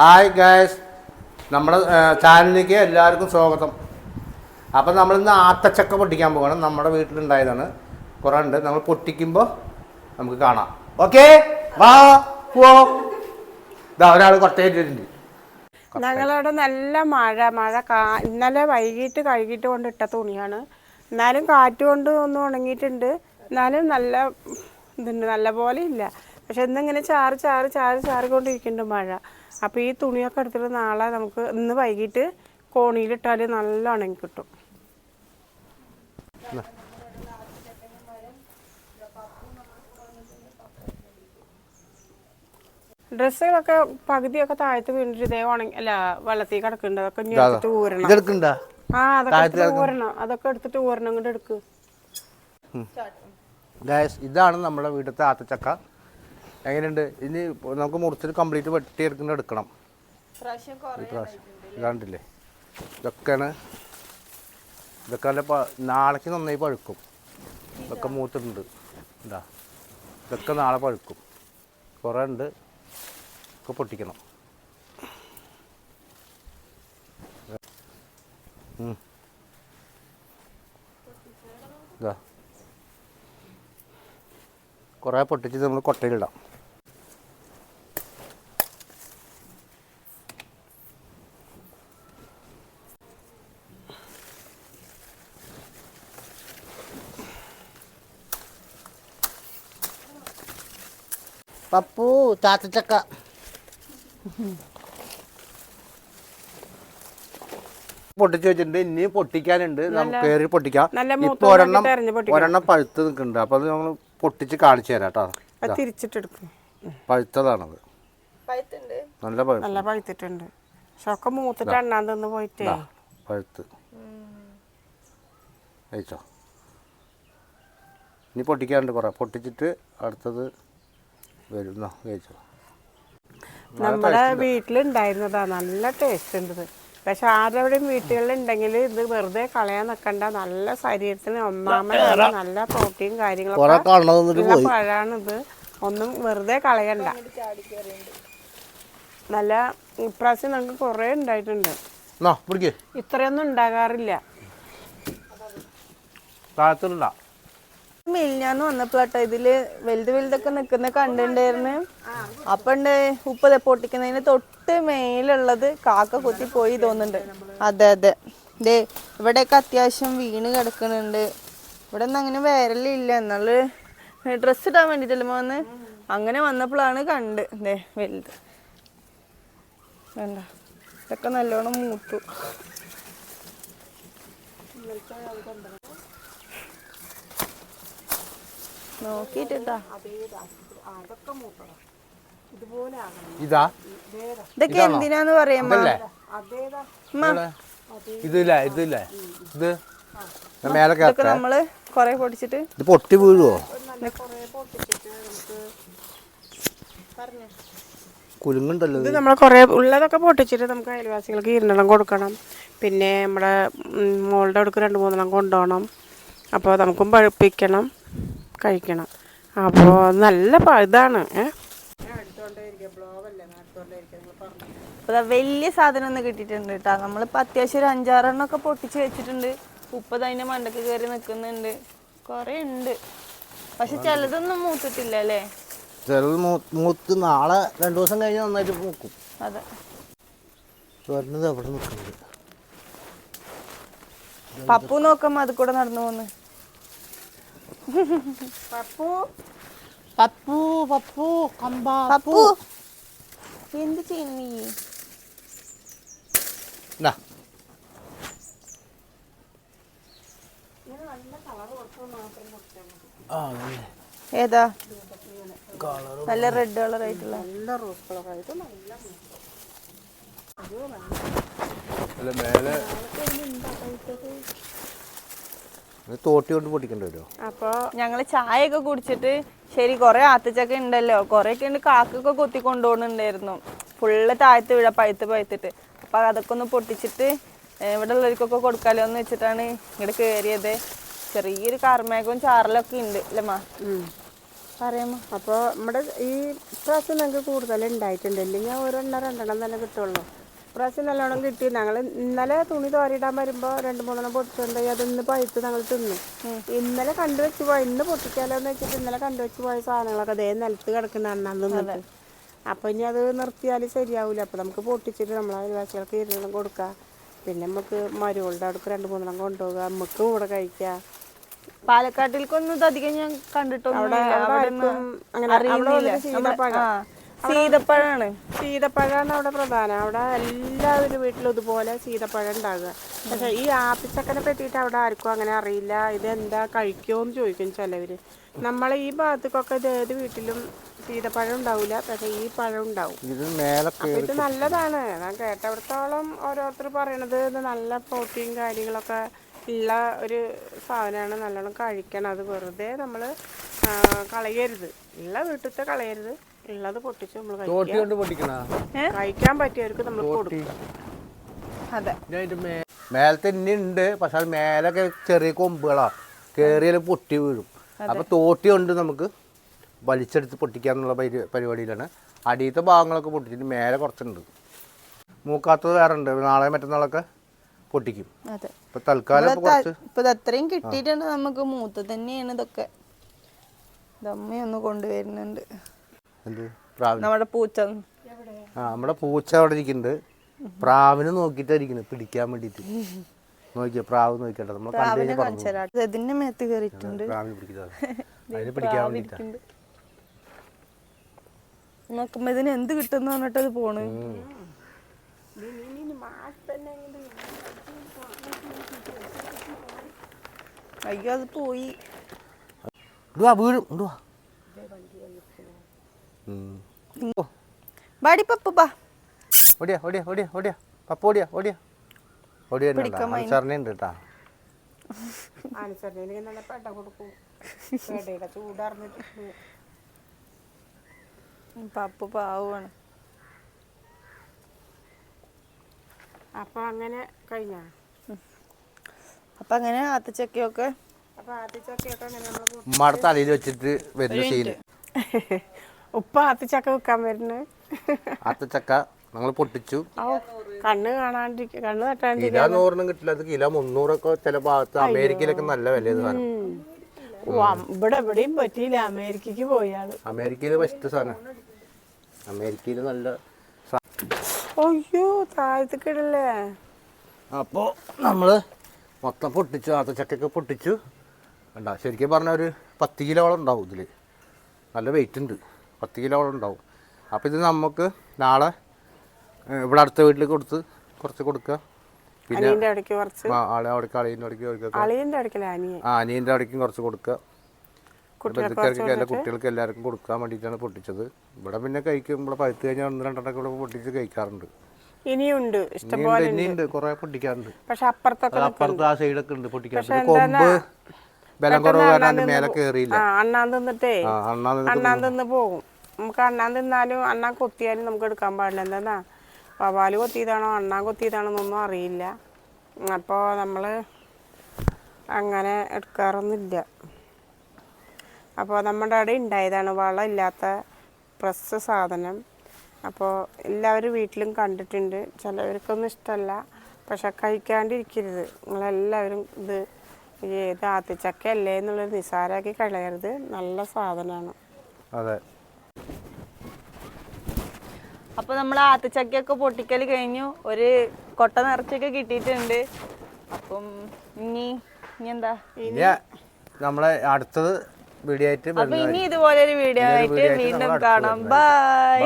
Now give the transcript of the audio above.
Hi guys. നമ്മുടെ ചാനലിലേക്ക് എല്ലാവർക്കും സ്വാഗതം. അപ്പം നമ്മളിന്ന് ആത്തച്ചക്ക പൊട്ടിക്കാൻ പോകണം നമ്മുടെ വീട്ടിലുണ്ടായതാണ്. കുറേ ഉണ്ട്. നമ്മൾ പൊട്ടിക്കുമ്പോൾ നമുക്ക് കാണാം. ഓക്കെ? വാ പോ. ഇതാ ഒരാൾ കൊട്ടയിട്ടിട്ടുണ്ട് ഞങ്ങളവിടെ നല്ല മഴ. മഴ കാ ഇന്നലെ വൈകിട്ട് കഴുകിയിട്ട് കൊണ്ട് ഇട്ട തുണിയാണ്. എന്നാലും കാറ്റ് കൊണ്ട് ഒന്ന് ഉണങ്ങിയിട്ടുണ്ട്. എന്നാലും നല്ല ഇതുണ്ട് നല്ല പോലെ ഇല്ല. പക്ഷെ ഇന്നിങ്ങനെ ചാറ് ചാറ് ചാറ് ചാറ് കൊണ്ടിരിക്കുന്നുണ്ട് മഴ. അപ്പോൾ ഈ തുണിയൊക്കെ എടുത്തിട്ട് നാളെ നമുക്ക് ഇന്ന് വൈകിട്ട് കോണിയിലിട്ടാൽ നല്ല ഉണങ്ങി കിട്ടും. ഡ്രസ്സുകളൊക്കെ പകുതിയൊക്കെ താഴത്ത് വീണിട്ട് ഇതേ ഉണങ്ങി അല്ല വെള്ളത്തിൽ കിടക്കുന്നുണ്ട്. അതൊക്കെ ഇനി എടുത്തിട്ട് ഊരണം. ആ അതൊക്കെ എടുത്തിട്ട് ഊരണം. അതൊക്കെ എടുത്തിട്ട് ഊരണം കൊണ്ട് എടുക്ക്. ഗായ്സ് ഇതാണ് നമ്മുടെ വീടത്തെ ആത്തച്ചക്ക. എങ്ങനെയുണ്ട്? ഇനി നമുക്ക് മുറിച്ചിട്ട് കംപ്ലീറ്റ് വെട്ടി എടുക്കുന്ന എടുക്കണം. ഇപ്രാവശ്യം ഇതാണ്ടില്ലേ? ഇതൊക്കെയാണ്. ഇതൊക്കെ നല്ല നാളേക്ക് നന്നായി പഴുക്കും. ഇതൊക്കെ മൂത്തിട്ടുണ്ട്. എന്താ ഇതൊക്കെ നാളെ പഴുക്കും. കുറേ ഉണ്ട്. ഒക്കെ പൊട്ടിക്കണം. ഇതാ. കുറേ പൊട്ടിച്ച് നമ്മൾ കൊട്ടയിലിടാം. പപ്പു താത്തച്ചക്ക. പൊട്ടിച്ച് വെച്ചിട്ടുണ്ട്. ഇനിയും പൊട്ടിക്കാനുണ്ട്. നമുക്ക് കയറി പൊട്ടിക്കാം. ഇപ്പൊ ഒരെണ്ണം ഒരെണ്ണം പഴുത്ത് നിൽക്കുന്നുണ്ട്. അപ്പൊ അത് നമ്മൾ പൊട്ടിച്ച് കാണിച്ചു തരാം കേട്ടോ. തിരിച്ചിട്ടെടുക്കും. പഴുത്തതാണത്. നല്ല പഴുത്ത്. നല്ല പഴുത്തിട്ടുണ്ട്. പക്ഷെ ഒക്കെ മൂത്തിട്ട് എണ്ണാൻ തന്നു പോയിട്ടേ. പഴുത്ത്. കഴിച്ചോ? ഇനി പൊട്ടിക്കാനുണ്ട് കുറേ. പൊട്ടിച്ചിട്ട് അടുത്തത് വരുന്നോ? കഴിച്ചോ? നമ്മുടെ വീട്ടിലുണ്ടായിരുന്നതാ. നല്ല ടേസ്റ്റ് ഉണ്ട് പക്ഷെ ആരുടെയും വീട്ടുകളിൽ ഉണ്ടെങ്കിൽ ഇത് വെറുതെ കളയാൻ നിൽക്കണ്ട. നല്ല ശരീരത്തിന് ഒന്നാമത് നല്ല പ്രോട്ടീൻ കാര്യങ്ങളും കാര്യങ്ങളൊക്കെ പഴാണിത്. ഒന്നും വെറുതെ കളയണ്ട. നല്ല ഇപ്രാവശ്യം നമുക്ക് കുറേ ഉണ്ടായിട്ടുണ്ട്. ഇത്രയൊന്നും ഉണ്ടാകാറില്ല. മിൽഞ്ഞാന്ന് വന്നപ്പോട്ടോ ഇതിൽ വലുത് വലുതൊക്കെ നിക്കുന്ന കണ്ടിണ്ടായിരുന്നു. അപ്പൊ ഉണ്ട് ഉപ്പ് ദേ പൊട്ടിക്കുന്നതിന് തൊട്ട് മേലുള്ളത് കാക്ക കുത്തി പോയി തോന്നുന്നുണ്ട്. അതെ അതെ. ദേ ഇവിടെയൊക്കെ അത്യാവശ്യം വീണ് കിടക്കുന്നുണ്ട്. ഇവിടെ ഒന്നും അങ്ങനെ വേരലില്ല. എന്നാൽ ഡ്രസ്സ് ഇടാൻ വേണ്ടിട്ടല്ലേ മോന്ന് അങ്ങനെ വന്നപ്പോഴാണ് കണ്ട്. ദേ വലുത്. വേണ്ട. ഇതൊക്കെ നല്ലോണം മൂത്തു. നോക്കിട്ടാ ഇതാ. ഇതൊക്കെ എന്തിനാന്ന് പറയാമോ ഇതല്ലേ? ഇവിടെ. ഇതില്ലേ? ഇതില്ലേ ഇത്? മേലെ നമ്മൾ കൊറേ പൊടിച്ചിട്ട് ഇത് പൊട്ടി വീഴുവോ? കുലുങ്ങുണ്ടല്ലോ ഇത് നമ്മൾ കുറേ ഉള്ളതൊക്കെ പൊട്ടിച്ചിട്ട് നമുക്ക് അയൽവാസികൾക്ക് ഇരുന്നെണ്ണം കൊടുക്കണം. പിന്നെ നമ്മുടെ മോളുടെ അടുക്ക് രണ്ട് മൂന്നെണ്ണം കൊണ്ടുപോകണം അപ്പോൾ നമുക്കും പഴുപ്പിക്കണം കഴിക്കണം. അപ്പോൾ നല്ല ഇതാണ് ഏ? അപ്പൊ ദാ വലിയ സാധനം ഒന്ന് കിട്ടിട്ടുണ്ട് കേട്ടോ നമ്മളിപ്പോ അത്യാവശ്യം ഒരു അഞ്ചാറെണ്ണം ഒക്കെ പൊട്ടിച്ച് വെച്ചിട്ടുണ്ട്. ഉപ്പത് അതിന്റെ മണ്ടക്ക് കയറി നിൽക്കുന്നുണ്ട്. കൊറേ ഉണ്ട്. പക്ഷെ ചിലതൊന്നും മൂത്തിട്ടില്ല അല്ലേ? ചിലത് മൂത്ത് നാളെ രണ്ടു ദിവസം കഴിഞ്ഞ് നന്നായിട്ട് മൂക്കും. അതെ. വരുന്നത് എവിടെ നിൽക്കുന്നുണ്ട്? പപ്പു നോക്കുമ്പോ അത് കൂടെ നടന്നു പോന്ന്. പപ്പു? പപ്പു പപ്പു കമ്പ പപ്പു. എന്ത് ചെയ്യുന്നു നീ. ഏതാ? നല്ല റെഡ് കളർ ആയിട്ടുള്ള. നല്ല റോസ് കളർ ആയിട്ടുള്ള നല്ല അല്ല മേലെ തോട്ടി കൊണ്ട് പൊട്ടിക്കേണ്ടി വരുമോ അപ്പോൾ ഞങ്ങൾ ചായ ഒക്കെ കുടിച്ചിട്ട് ശരി കൊറേ ആത്തച്ചക്ക ഉണ്ടല്ലോ കൊറേ ഒക്കെ ഉണ്ട് കാക്കൊക്കെ കൊത്തി കൊണ്ടുപോകുന്നുണ്ടായിരുന്നു ഫുള്ള് താഴത്ത് വീഴ പഴുത്ത് പഴുത്തിട്ട്. അപ്പൊ അതൊക്കെ ഒന്ന് പൊട്ടിച്ചിട്ട് ഇവിടെ ഉള്ളവർക്കൊക്കെ കൊടുക്കാലോ എന്ന് വെച്ചിട്ടാണ് ഇങ്ങോട്ട് കയറിയത് ചെറിയൊരു കാർമേഘവും ചാറലൊക്കെ ഉണ്ട് അല്ലേമാ പറയാമോ? അപ്പോൾ നമ്മുടെ ഈ പ്രാവശ്യം ഞങ്ങൾക്ക് കൂടുതൽ ഉണ്ടായിട്ടുണ്ട് ഇല്ലെങ്കിൽ ഒരെണ്ണം രണ്ടെണ്ണം തന്നെ കിട്ടുള്ളൂ. പ്രാവശ്യം നല്ലോണം കിട്ടി. ഞങ്ങൾ ഇന്നലെ തുണി തോരിടാൻ വരുമ്പോൾ രണ്ട് മൂന്നെണ്ണം പൊട്ടിച്ചുണ്ടായി അത് ഇന്ന് പഴുത്ത് ഞങ്ങൾ തിന്നു. ഇന്നലെ കണ്ടുവെച്ച് പോയി. ഇന്ന് പൊട്ടിക്കാലോ എന്ന് വെച്ചിട്ട് ഇന്നലെ കണ്ടുവെച്ച് പോയ സാധനങ്ങളൊക്കെ അതേ നിലത്ത് കിടക്കുന്ന തിന്നിട്ട് അപ്പോൾ ഇനി അത് നിർത്തിയാൽ ശരിയാവില്ല അപ്പോൾ നമുക്ക് പൊട്ടിച്ചിട്ട് നമ്മളെ അയൽവാസികൾക്ക് ഇരുന്ന് കൊടുക്കുക പിന്നെ നമുക്ക് മരുകളുടെ അടുക്ക് രണ്ട് മൂന്നെണ്ണം കൊണ്ടുപോകുക നമുക്ക് കൂടെ കഴിക്കാം. പാലക്കാട്ടിലേക്കൊന്നും അധികം ഞാൻ. ആ, സീതപ്പഴാണ് സീതപ്പഴമാണ് അവിടെ പ്രധാനം. അവിടെ എല്ലാവരും വീട്ടിലും ഇതുപോലെ സീതപ്പഴം ഉണ്ടാകുക. പക്ഷെ ഈ ആപ്പിച്ചക്കനെ പറ്റിയിട്ട് അവിടെ ആർക്കും അങ്ങനെ അറിയില്ല. ഇത് എന്താ കഴിക്കുമെന്ന് ചോദിക്കും ചിലവര്. നമ്മളെ ഈ ഭാഗത്തേക്കൊക്കെ ഇത് ഏത് വീട്ടിലും സീതപ്പഴം ഉണ്ടാവില്ല. പക്ഷെ ഈ പഴം ഉണ്ടാവും. ഇത് മേലെ അപ്പൊ ഇത് നല്ലതാണ്. ഞാൻ കേട്ടവിടത്തോളം ഓരോരുത്തർ പറയണത് ഇത് നല്ല പ്രോട്ടീൻ കാര്യങ്ങളൊക്കെ ഉള്ള ഒരു സാധനമാണ്. നല്ലോണം കഴിക്കണം. അത് വെറുതെ നമ്മൾ കളയരുത്. ഉള്ള വീട്ടിലത്തെ കളയരുത്. ഉള്ളത് പൊട്ടിച്ച് നമ്മൾ തോട്ടി കൊണ്ട് പൊട്ടിക്കണ? കഴിക്കാൻ പറ്റിയവർക്ക് നമ്മൾ കൊടുക്കും. അതെ. മേലത്തെ ഉണ്ട് പക്ഷെ അത് മേലൊക്കെ ചെറിയ കൊമ്പുകളാ. കേറിയാലും പൊട്ടി വീഴും. അപ്പൊ തോട്ടി കൊണ്ട് നമുക്ക് വലിച്ചെടുത്ത് പൊട്ടിക്കാന്നുള്ള പരി പരിപാടിയിലാണ്. അടിയത്തെ ഭാഗങ്ങളൊക്കെ പൊട്ടിച്ചിട്ട് മേലെ കുറച്ചുണ്ട്. മൂക്കാത്തത് വേറെ ഉണ്ട്. നാളെ മറ്റന്നാളൊക്കെ പൊട്ടിക്കും. ഇപ്പൊ തൽക്കാലം ഇപ്പൊ കുറച്ച് ഇപ്പൊ ഇത് അത്രയും കിട്ടിയിട്ടുണ്ട് നമുക്ക് മൂത്ത് തന്നെയാണ് ഇതൊക്കെ. ദമ്മയൊന്ന് കൊണ്ടുവരുന്നുണ്ട്. എന്ത്? പ്രാവിന് നമ്മുടെ പൂച്ച ആ നമ്മുടെ പൂച്ച അവിടെ ഇരിക്കുന്നുണ്ട്. പ്രാവിനെ നോക്കിയിട്ടാ ഇരിക്കുന്നത് പിടിക്കാൻ വേണ്ടിയിട്ട്. നോക്കിയ? പ്രാവ് നോക്കിക്കട്ടെ നമ്മൾ കണ്ടു കഴിഞ്ഞാൽ പറഞ്ഞു കാണിച്ചു തരാം ഇതിന്റെ മേത്ത് കയറിയിട്ടുണ്ട് പ്രാവിന് പിടിക്കുന്നത് അതിനെ പിടിക്കാൻ വേണ്ടിയിട്ടാ. നോക്കുമ്പോ ഇതിന് എന്ത് കിട്ടുന്ന പറഞ്ഞിട്ട് അത് പോണ്. അയ്യോ അത് പോയി. ഇടുവാ വീഴും. ഇടുവാ ബാടി പപ്പ ബാ. ഓടിയാ ഓടിയാ ഓടിയാ ഓടിയാ. പപ്പ ഓടിയാ ഓടിയാ. ഓടിയ അനുസരണയുണ്ട് കേട്ടാ അനുസരണയിൽ നല്ല പെട കൊടുക്കും. പെടയുടെ ചൂടറിഞ്ഞിട്ട് പപ്പ പാവാണ്. അപ്പൊ അങ്ങനെ കഴിഞ്ഞ? അപ്പൊ അങ്ങനെ ആത്തച്ചക്കയൊക്കെ അപ്പൊ ആത്തിച്ചക്കയൊക്കെ അങ്ങനെ നമ്മൾ ഉമ്മയുടെ തലയിൽ വെച്ചിട്ട് വരുന്ന സീന് ഉപ്പ അത്തച്ചക്ക വെക്കാൻ വരുന്നത് അത്തച്ചക്ക ഞങ്ങൾ പൊട്ടിച്ചു. കണ്ണ് കാണാണ്ടിരിക്കും കണ്ണ് തട്ടാണ്ടിരിക്കും. കിലോ നൂറിനും കിട്ടില്ല. അത് കിലോ മുന്നൂറൊക്കെ ചില ഭാഗത്ത് അമേരിക്കയിലൊക്കെ നല്ല വില സാധനം. ഇവിടെ എവിടെയും പറ്റിയില്ല. അമേരിക്കക്ക് പോയാൾ അമേരിക്കയിൽ ബെസ്റ്റ് സാധനം. അമേരിക്കയിൽ നല്ല അയ്യോ താഴത്തേക്കിടല്ലേ അപ്പോൾ നമ്മൾ മൊത്തം പൊട്ടിച്ചു ആത്തച്ചക്കൊക്കെ പൊട്ടിച്ചു. വേണ്ട ശരിക്കും പറഞ്ഞാൽ ഒരു പത്ത് കിലോളം ഉണ്ടാവും ഇതിൽ നല്ല വെയിറ്റ് ഉണ്ട്. പത്ത് കിലോളം ഉണ്ടാവും. അപ്പോൾ ഇത് നമുക്ക് നാളെ ഇവിടെ അടുത്ത വീട്ടിൽ കൊടുത്ത് കുറച്ച് കൊടുക്കുക. പിന്നെ ആളെ അവിടേക്ക് അളിയന്റെ അവിടേക്ക് കൊടുക്കുക. ആ അനിയന്റെ അവിടേക്കും കുറച്ച് കൊടുക്കുക. ബന്ധുക്കാർക്ക് എല്ലാ കുട്ടികൾക്ക് എല്ലാവർക്കും കൊടുക്കാൻ വേണ്ടിയിട്ടാണ് പൊട്ടിച്ചത്. ഇവിടെ പിന്നെ കഴിക്കും ഇവിടെ പഴുത്ത് കഴിഞ്ഞാൽ ഒന്ന് രണ്ടെണ്ണൊക്കെ ഇവിടെ പൊട്ടിച്ച് കഴിക്കാറുണ്ട്. ഇനിയുണ്ട് ഇഷ്ടം ഇനിയുണ്ട് കുറെ കുറേ പൊട്ടിക്കാറുണ്ട്. പക്ഷെ അപ്പുറത്തൊക്കെ അപ്പുറത്ത് ആ സൈഡൊക്കെ ഉണ്ട് പൊട്ടിക്കാറുണ്ട് കൊമ്പ് ബലം കുറവ് കാരണം മേലെ കയറിയില്ല അണ്ണാൻ തിന്നിട്ടേ അണ്ണാൻ തിന്ന് പോകും. നമുക്ക് അണ്ണാൻ തിന്നാലും അണ്ണാൻ കൊത്തിയാലും നമുക്ക് എടുക്കാൻ പാടില്ല. എന്താ വവാൽ കൊത്തിയതാണോ അണ്ണാൻ കൊത്തിയതാണോ എന്നൊന്നും അറിയില്ല. അപ്പോൾ നമ്മൾ അങ്ങനെ എടുക്കാറൊന്നുമില്ല. അപ്പോൾ നമ്മുടെ അവിടെ ഉണ്ടായതാണ് വളമില്ലാത്ത പ്രസ് സാധനം. അപ്പോൾ എല്ലാവരും വീട്ടിലും കണ്ടിട്ടുണ്ട്. ചിലവർക്കൊന്നും ഇഷ്ടമല്ല. പക്ഷെ കഴിക്കാണ്ടിരിക്കരുത്. നിങ്ങളെല്ലാവരും ഇത് ഏത് ആത്തിച്ചക്കയല്ലേ എന്നുള്ളൊരു നിസാരാക്കി കളയരുത്. നല്ല സാധനമാണ്. അതെ. അപ്പൊ നമ്മൾ ആത്തച്ചക്കയൊക്കെ പൊട്ടിക്കൽ കഴിഞ്ഞു. ഒരു കൊട്ട നിറച്ചൊക്കെ കിട്ടിയിട്ടുണ്ട്. അപ്പം ഇനി ഇനി എന്താ? നമ്മളെ അടുത്തത് വീഡിയോ ആയിട്ട് അപ്പൊ ഇനി ഇതുപോലെ ഒരു വീഡിയോ ആയിട്ട് വീണ്ടും കാണാം. ബൈ